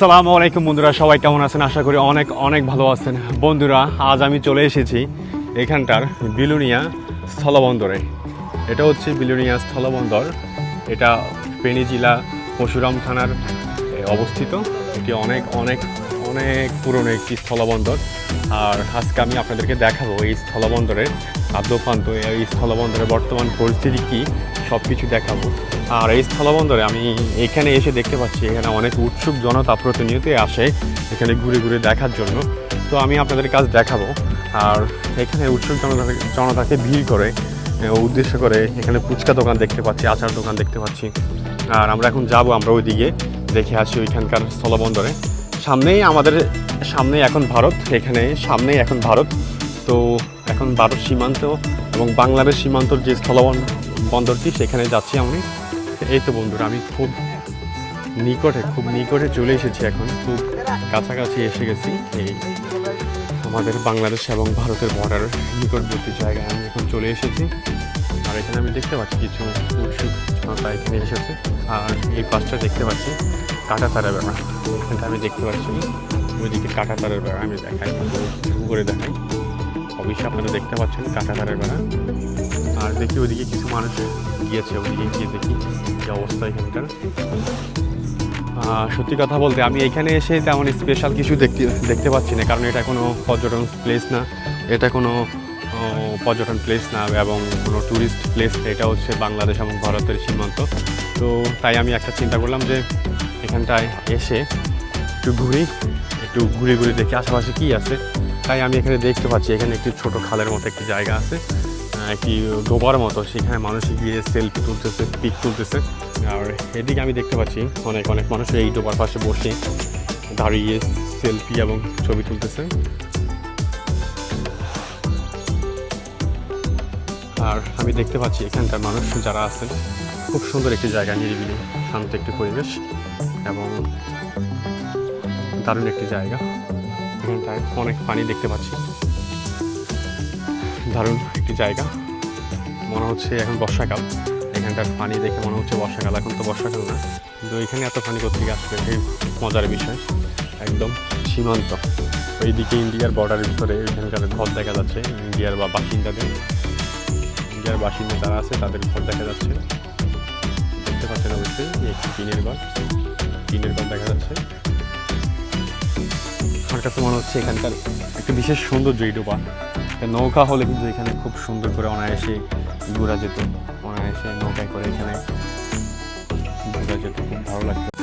আসসালামু আলাইকুম বন্ধুরা, সবাই কেমন আছেন? আশা করি অনেক অনেক ভালো আছেন। বন্ধুরা, আজ আমি চলে এসেছি এখানটার বিলুনিয়া স্থলবন্দরে। এটা হচ্ছে বিলুনিয়া স্থলবন্দর। এটা ফেনী জেলা পরশুরাম থানার অবস্থিত। এটি অনেক অনেক অনেক পুরনো একটি স্থলবন্দর। আর আজকে আমি আপনাদেরকে দেখাবো এই স্থলবন্দরের আদ্যপ্রান্ত এই স্থলবন্দরের বর্তমান পরিস্থিতি কী সব কিছু দেখাবো। আর এই স্থলবন্দরে আমি এখানে এসে দেখতে পাচ্ছি, এখানে অনেক উৎসুক জনতা প্রতিনিয়তই আসে এখানে ঘুরে ঘুরে দেখার জন্য। তো আমি আপনাদের কাজ দেখাবো। আর এখানে উৎসুক জনতা জনতাকে ভিড় করে উদ্দেশ্য করে এখানে ফুচকা দোকান দেখতে পাচ্ছি, আচার দোকান দেখতে পাচ্ছি। আর আমরা এখন যাব, আমরা ওইদিকে দেখে আসি ওইখানকার স্থলবন্দরে। সামনেই আমাদের, সামনেই এখন ভারত, এখানে সামনেই এখন ভারত। তো এখন ভারত সীমান্ত এবং বাংলাদেশ সীমান্তর যে স্থলবন বন্দরটি, সেখানে যাচ্ছি আমি। এই তো বন্ধুরা, আমি খুব নিকটে খুব নিকটে চলে এসেছি এখন। খুব কাছাকাছি এসে গেছি। এই আমাদের বাংলাদেশ এবং ভারতের বর্ডার নিকটবর্তী জায়গায় আমি এখন চলে এসেছি। আর এখানে আমি দেখতে পাচ্ছি কিছু উৎসুক জনতা এখানে এসেছে। আর এই পাশটা দেখতে পাচ্ছি কাটা তারের বেড়া। এখানটা আমি দেখতে পাচ্ছি ওইদিকে কাটা তারের বেড়া আমি দেখাই করে দেখাই। অবশ্যই আপনারা দেখতে পাচ্ছেন কাটা তারের বেড়া। আর দেখি ওইদিকে কিছু মানুষ গিয়েছে ওইদিকে গিয়ে দেখি কি অবস্থা এখানকার। সত্যি কথা বলতে আমি এখানে এসে তেমন স্পেশাল কিছু দেখতে দেখতে পাচ্ছি না, কারণ এটা কোনো পর্যটন প্লেস না। এটা কোনো পর্যটন প্লেস না এবং কোনো ট্যুরিস্ট প্লেস এটা হচ্ছে বাংলাদেশ এবং ভারতের সীমান্ত। তো তাই আমি একটা চিন্তা করলাম যে এখানটায় এসে একটু ঘুরি, একটু ঘুরে ঘুরে দেখি, আশেপাশে কী আছে। তাই আমি এখানে দেখতে পাচ্ছি, এখানে একটি ছোট খালের মতো একটি জায়গা আছে। একটি ডোবার মতো, সেখানে মানুষ গিয়ে সেলফি তুলতেছে পিক তুলতেছে। আর এদিকে আমি দেখতে পাচ্ছি অনেক অনেক মানুষ এই ডোবার পাশে বসে দাঁড়িয়ে সেলফি এবং ছবি তুলতেছে। আর আমি দেখতে পাচ্ছি এখানকার মানুষ যারা আছেন, খুব সুন্দর একটি জায়গা, নিরিবিলি, শান্ত একটি পরিবেশ এবং দারুণ একটি জায়গা। এখানটায় অনেক পানি দেখতে পাচ্ছি। দারুণ একটি জায়গা। মনে হচ্ছে এখন বর্ষাকাল। এখানটার পানি দেখে মনে হচ্ছে বর্ষাকাল। এখন তো বর্ষাকাল না। কিন্তু এখানে এত পানি কোথেকে আসবে? এই মজার বিষয়। একদম সীমান্ত। ওইদিকে ইন্ডিয়ার বর্ডারের ভিতরে এখানকার ঘর দেখা যাচ্ছে। ইন্ডিয়ার বা বাসিন্দাদের। ইন্ডিয়ার বাসিন্দা যারা আছে, তাদের ঘর দেখা যাচ্ছে। দেখতে পাচ্ছেন অবশ্যই একটি টিনের ঘর। টিনের ঘর দেখা যাচ্ছে। আমার কাছে মনে হচ্ছে এখানকার একটা বিশেষ সৌন্দর্য এই ডোবা। নৌকা হলে কিন্তু এখানে খুব সুন্দর করে অনায়াসে ঘোরা যেত। অনায়াসে নৌকায় করে এখানে ঘোরা যেত। খুব ভালো লাগতো।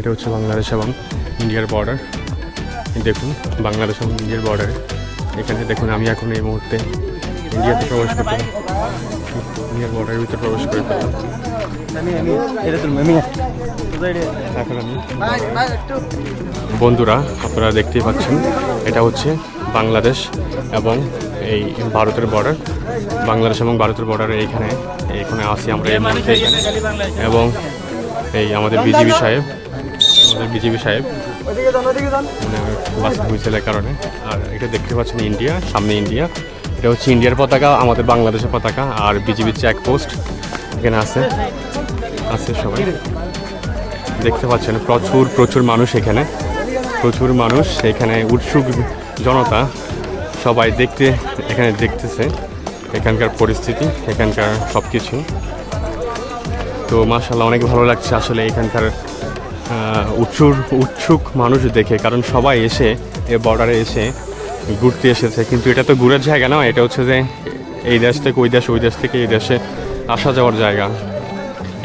এটা হচ্ছে বাংলাদেশ এবং ইন্ডিয়ার বর্ডার দেখুন, বাংলাদেশ এবং ইন্ডিয়ার বর্ডারে এখানে দেখুন, আমি এখন এই মুহূর্তে ইন্ডিয়াতে প্রবেশ করতে ইন্ডিয়ার বর্ডারের ভিতরে প্রবেশ করে এখন আমি বন্ধুরা, আপনারা দেখতেই পাচ্ছেন, এটা হচ্ছে বাংলাদেশ এবং এই ভারতের বর্ডার বাংলাদেশ এবং ভারতের বর্ডারে এইখানে এখানে আসি আমরা এই মুহূর্তে এখানে। এবং এই আমাদের বিজিবি সাহেব বিজিবি সাহেব। বাস হুইসেলের কারণে। আর এটা দেখতে পাচ্ছেন ইন্ডিয়া সামনে ইন্ডিয়া। এটা হচ্ছে ইন্ডিয়ার পতাকা আমাদের বাংলাদেশের পতাকা আর বিজিবির চেকপোস্ট এখানে আছে। আছে সবাই। দেখতে পাচ্ছেন প্রচুর প্রচুর মানুষ এখানে। প্রচুর মানুষ এখানে উৎসুক জনতা সবাই দেখতে এখানে দেখতেছে এখানকার পরিস্থিতি এখানকার সব কিছু তো মাশাল্লাহ অনেক ভালো লাগছে আসলে এখানকার উৎসুর উৎসুক মানুষ দেখে, কারণ সবাই এসে এ বর্ডারে এসে ঘুরতে এসেছে। কিন্তু এটা তো ঘুরের জায়গা না, এটা হচ্ছে যে এই দেশ থেকে ওই দেশ ওই দেশ থেকে এই দেশে আসা যাওয়ার জায়গা।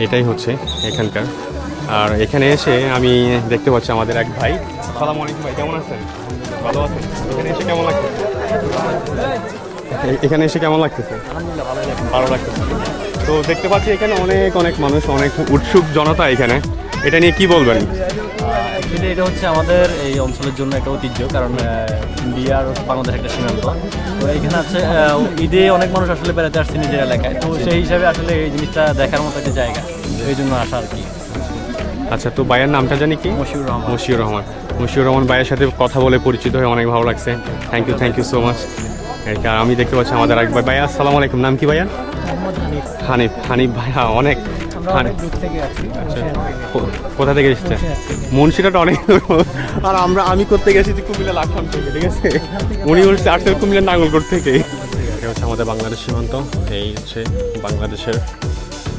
এটাই হচ্ছে এখানকার। আর এখানে এসে আমি দেখতে পাচ্ছি আমাদের এক ভাই। সালাম আলাইকুম ভাই, কেমন আছেন? ভালো আছেন? এখানে এসে কেমন লাগতেছে? এখানে এসে কেমন লাগতেছে? ভালো লাগতেছে। তো দেখতে পাচ্ছি এখানে অনেক অনেক মানুষ, অনেক উৎসুক জনতা এখানে। এটা নিয়ে কি বলবেন? অ্যাকচুয়ালি এটা হচ্ছে আমাদের এই অঞ্চলের জন্য একটা ঐতিহ্য কারণ ইন্ডিয়া আর বাংলাদেশ একটা সীমান্ত। তো এখানে আছে ঈদে অনেক মানুষ আসলে বেড়াতে আসছে নিজের এলাকায়। তো সেই হিসাবে আসলে এই জিনিসটা দেখার মতো একটা জায়গা। এই জন্য আসা আর কি। আচ্ছা তো ভাইয়ের নামটা জানি কি? মশিউর রহমান। মশিউর রহমান। মশিউর রহমান ভাইয়ের সাথে কথা বলে পরিচিত হয়ে অনেক ভালো লাগছে। Thank you thank you so much আর আমি দেখতে পাচ্ছি আমাদের এক ভাই। ভাইয়া আসসালামু আলাইকুম। নাম কি ভাইয়া? হানিফ। হানিফ ভাইয়া অনেক। আচ্ছা। কো- কোথা থেকে এসেছে? মুন্সিরাটা অনেক দূর। আর আমরা আমি করতে গেছি কুমিল্লা লাখাম থেকে ঠিক আছে? উনি হচ্ছে আসছে কুমিল্লা নাঙ্গলকোট থেকে। এটা হচ্ছে আমাদের বাংলাদেশ সীমান্ত। এই হচ্ছে বাংলাদেশের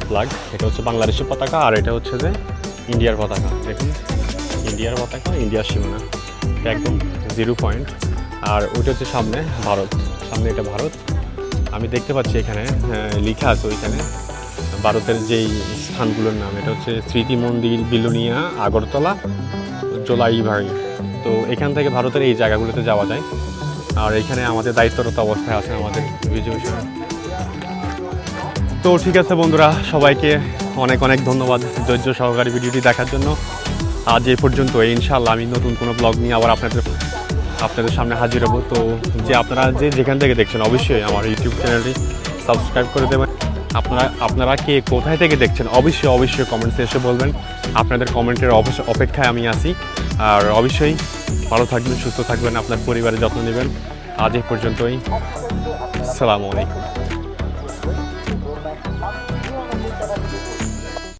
ফ্লাগ এটা হচ্ছে বাংলাদেশের পতাকা আর এটা হচ্ছে যে ইন্ডিয়ার পতাকা। দেখুন ইন্ডিয়ার পতাকা ইন্ডিয়ার সীমানা। এটা একদম জিরো পয়েন্ট আর ওইটা হচ্ছে সামনে ভারত। সামনে এটা ভারত। আমি দেখতে পাচ্ছি এখানে লেখা আছে ওইখানে। ভারতের যেই স্থানগুলোর নাম, এটা হচ্ছে স্মৃতি মন্দির বিলুনিয়া, আগরতলা জোলাইবাড়ি তো এখান থেকে ভারতের এই জায়গাগুলোতে যাওয়া যায়। আর এখানে আমাদের দায়িত্বরত অবস্থায় আছে আমাদের বিজয় তো ঠিক আছে বন্ধুরা, সবাইকে অনেক অনেক ধন্যবাদ ধৈর্য সহকারী ভিডিওটি দেখার জন্য। আজ এই পর্যন্ত ইনশাল্লাহ আমি নতুন কোনো ব্লগ নিয়ে আবার আপনাদের আপনাদের সামনে হাজির হব। তো যে আপনারা যে যেখান থেকে দেখছেন, অবশ্যই আমার ইউটিউব চ্যানেলটি সাবস্ক্রাইব করে দেবেন। আপনারা আপনারা কে কোথায় থেকে দেখছেন, অবশ্যই অবশ্যই কমেন্টসে এসে বলবেন। আপনাদের কমেন্টের অপেক্ষায় আমি আছি। আর অবশ্যই ভালো থাকবেন, সুস্থ থাকবেন, আপনার পরিবারের যত্ন নেবেন। আজ এই পর্যন্তই। সালামু আলাইকুম।